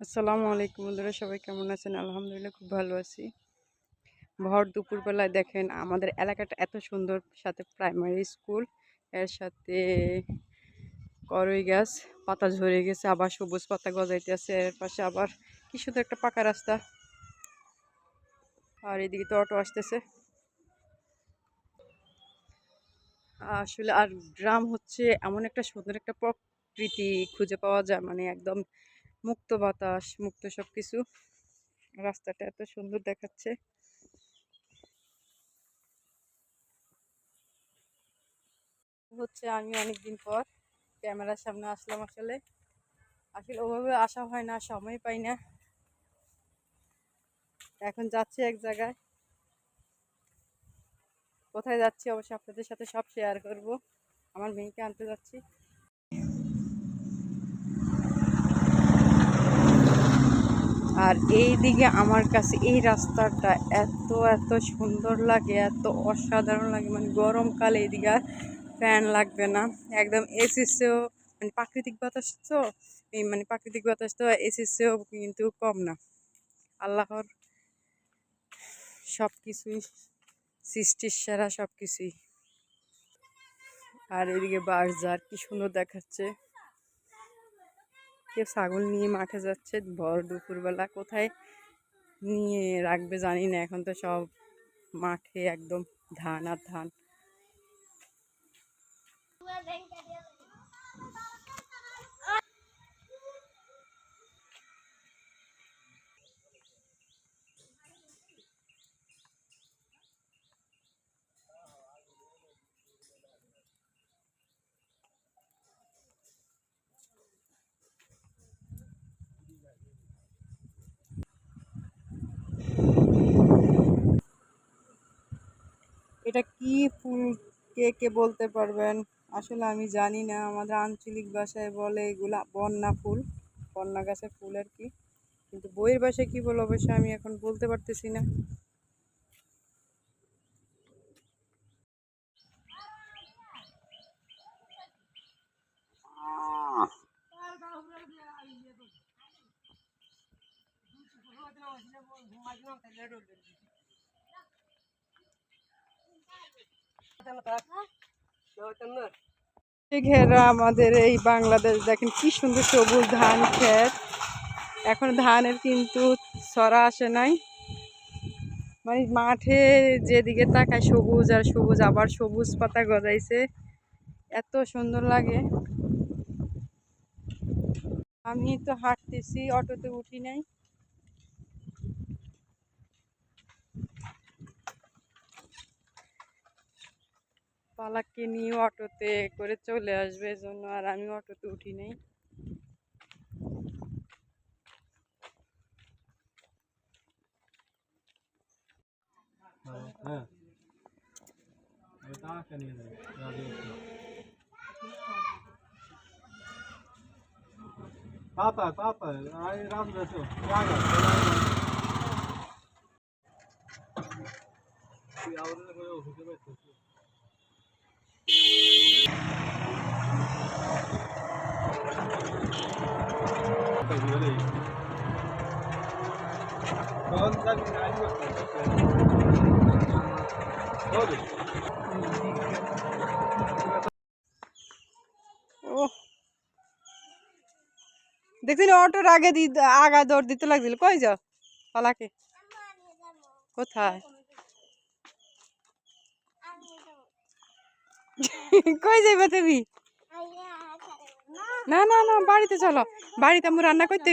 আসসালামু আলাইকুম বন্ধুরা, সবাই কেমন আছেন? আলহামদুলিল্লাহ খুব ভালো আছি। ভর দুপুরবেলায় দেখেন আমাদের এলাকাটা এত সুন্দর, সাথে প্রাইমারি স্কুলের সাথে করই গাছ, পাতা ঝরে গেছে, আবার সবুজ পাতা গজাইতে আছে এর পাশে আবার কি সুন্দর একটা পাকা রাস্তা। আর এদিকে তো অটো আসতেছে। আসলে আর গ্রাম হচ্ছে এমন একটা সুন্দর একটা প্রকৃতি খুঁজে পাওয়া যায় মানে একদম মুক্ত বাতাস, মুক্ত সব কিছু রাস্তাটা এত সুন্দর দেখাচ্ছে। হচ্ছে আমি অনেকদিন পর ক্যামেরার সামনে আসলাম আসলে। আসলে ওভাবে আসা হয় না, সময় পাই না। এখন যাচ্ছি এক জায়গায়। কোথায় যাচ্ছি অবশ্যই আপনাদের সাথে সব শেয়ার করব। আমার মেয়েকে আনতে যাচ্ছি। আর এই দিকে আমার কাছে এই রাস্তাটা এত এত সুন্দর লাগে, এত অসাধারণ লাগে মানে গরমকালে এদিকে আর ফ্যান লাগবে না। একদম এসিসেও মানে প্রাকৃতিক বাতাস তো, এই মানে প্রাকৃতিক বাতাস তো এসিসেও কিন্তু কম না। আল্লাহর সব কিছুই সৃষ্টির সেরা সব কিছুই আর এদিকে বাসজার কি সুন্দর দেখাচ্ছে। কেউ ছাগল নিয়ে মাঠে যাচ্ছে? ভর দুপুরবেলা কোথায় নিয়ে রাখবে জানি না, এখন তো সব মাঠে একদম ধান আর ধান। এটা কি ফুল কে কে বলতে পারবেন? আসলে আমি জানি না, আমাদের আঞ্চলিক ভাষায় বলে এগুলা বন্যা ফুল, বন্যা গাছের ফুল আর কি। কিন্তু বইয়ের ভাষায় কি বলে অবশ্যই আমি এখন বলতে পারতেছি না। ঘেরা আমাদের এই বাংলাদেশ। দেখেন কি সুন্দর সবুজ ধান ক্ষেত। এখন ধানের কিন্তু সরা আসে নাই। মানে মাঠে যেদিকে তাকায় সবুজ আর সবুজ, আবার সবুজ পাতা গজাইছে। এত সুন্দর লাগে। আমি তো হাঁটতেছি, অটোতে উঠি নাই। পালাককে নিয়ে অটোতে করে চলে আসবে জন্য আর আমি অটোতে উঠি নাই। হ্যাঁ। ওটা কেন তাতা তাতা আই রাত দেখছিলি অটোর আগে আগা দৌড় দিতে লাগছিল। কই যাও পালাকে। কোথায়? কই যাইবা তুমি? না না না বাড়িতে চলো। বাড়িতে আমি রান্না করতে